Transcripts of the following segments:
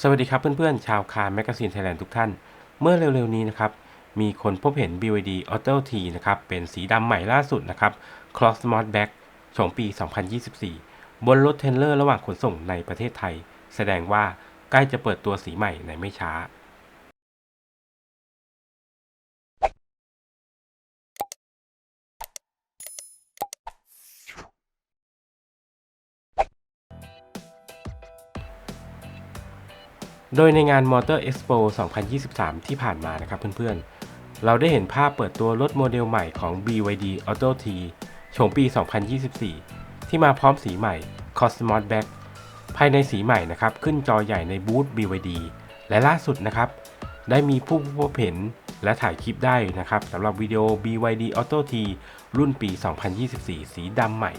สวัสดีครับเพื่อนๆ ชาวคาร์แมกกาซีนไทยแลนด์ทุกท่าน เมื่อเร็วๆนี้นะครับ มีคนพบเห็น BYD Auto T นะครับ เป็นสีดำใหม่ล่าสุดนะครับ Cross Mod Black โฉมปี 2024 บนรถเทรลเลอร์ระหว่างขนส่งในประเทศไทย แสดงว่าใกล้จะเปิดตัวสีใหม่ในไม่ช้า โดยในงาน Motor Expo 2023 ที่ผ่านมานะครับเพื่อนๆ เราได้เห็นภาพเปิดตัวรถโมเดลใหม่ของ BYD Auto T โฉมปี 2024 ที่มาพร้อมสีใหม่ Cosmos Black ภายในสีใหม่นะครับขึ้นจอใหญ่ในบูธ BYD และล่าสุดนะครับ ได้มีผู้พบเห็นและถ่ายคลิปได้นะครับสำหรับวิดีโอ BYD Auto T รุ่นปี 2024 สีดำใหม่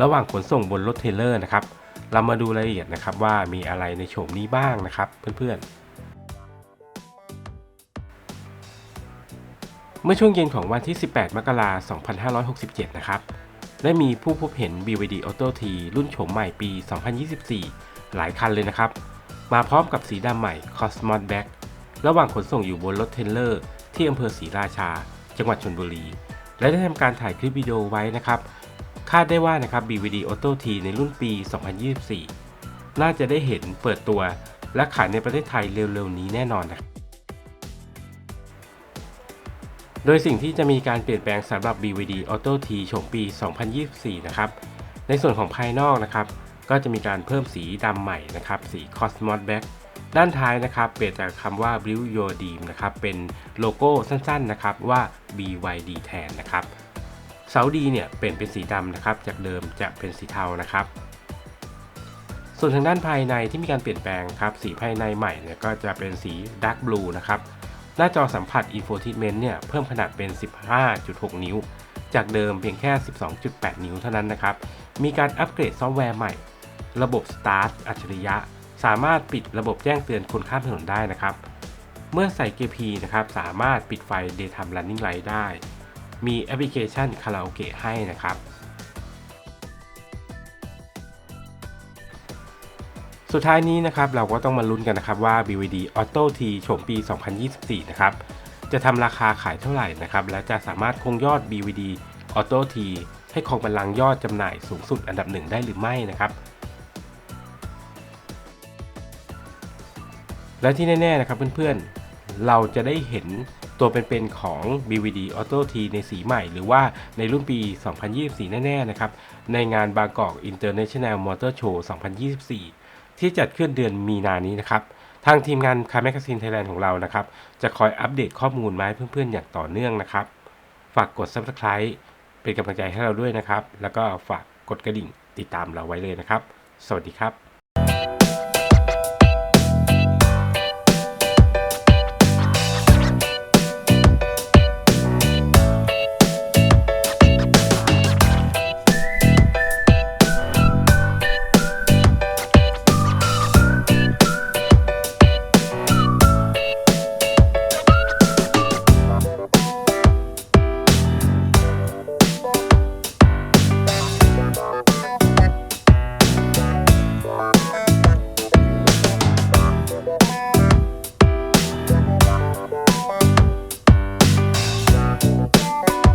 ระหว่างขนส่งบนรถเทรลเลอร์นะครับ เรามาดูรายละเอียดนะครับว่ามีอะไรในโฉมนี้บ้างนะครับเพื่อนๆเมื่อช่วงเย็นของวันที่ 18 มกราคม 2567 นะครับ ได้มีผู้พบเห็น BYD Auto T รุ่นโฉมใหม่ปี 2024 หลายคันเลยนะครับ มาพร้อมกับสีดำใหม่ Cosmos Black ระหว่างขนส่งอยู่บนรถเทรลเลอร์ ที่อำเภอศรีราชา จังหวัดชลบุรี และได้ทำการถ่ายคลิปวิดีโอไว้นะครับ คาดได้ว่านะครับ BVD Auto T ในรุ่นปี 2024 น่าจะได้เห็นเปิดตัว และขายในประเทศไทยเร็วๆ นี้แน่นอนนะโดยสิ่งที่จะมีการเปลี่ยนแปลงสำหรับ BVD Auto T โฉมปี 2024 นะครับ ในส่วนของภายนอกนะครับ ก็จะมีการเพิ่มสีดำใหม่นะครับ สี Cosmos Black ด้านท้ายนะครับเปลี่ยนจากคำว่า Blue Your Dream นะครับ เป็นโลโก้สั้นๆนะครับว่า BYD แทนนะครับ เสาดีเนี่ยเปลี่ยนเป็นสีดำนะครับ จากเดิมจะเป็นสีเทานะครับ ส่วนทางด้านภายในที่มีการเปลี่ยนแปลงครับ สีภายในใหม่เนี่ยก็จะเป็นสีดาร์กบลูนะครับ หน้าจอสัมผัส Infotainment เนี่ยเพิ่มขนาดเป็น 15.6 นิ้ว จากเดิมเพียงแค่ 12.8 นิ้วเท่านั้นนะครับ มีการอัปเกรดซอฟต์แวร์ใหม่ ระบบ Start อัจฉริยะ สามารถปิดระบบแจ้งเตือนคนข้ามถนนได้นะครับ เมื่อใส่เกียร์ P นะครับสามารถปิดไฟ Daytime Running Light ได้ มีแอปพลิเคชันคาราโอเกะให้นะครับ สุดท้ายนี้นะครับเราก็ต้องมาลุ้นกันนะครับว่า BVD Auto T โฉมปี 2024 นะครับ จะทำราคาขายเท่าไหร่นะครับ และจะสามารถคงยอด BVD Auto T ให้คงบัลลังก์ยอดจำหน่ายสูงสุดอันดับหนึ่งได้หรือไม่นะครับและที่แน่ๆนะครับเพื่อนๆ เราจะได้เห็น ตัวเป็นๆของ BVD Auto T ในสีใหม่ หรือว่าในรุ่นปี 2024 แน่ ๆ นะครับ ในงานบางกอก International Motor Show 2024 ที่จัดขึ้นเดือนมีนานี้นะครับ ทางทีมงานคาร์แมกซีนไทยแลนด์ของเรานะครับ จะคอยอัปเดตข้อมูลมาให้เพื่อนๆ อย่างต่อเนื่องนะครับ ฝากกด Subscribe เป็นกำลังใจให้เราด้วยนะครับ แล้วก็ฝากกดกระดิ่งติดตามเราไว้เลยนะครับ สวัสดีครับ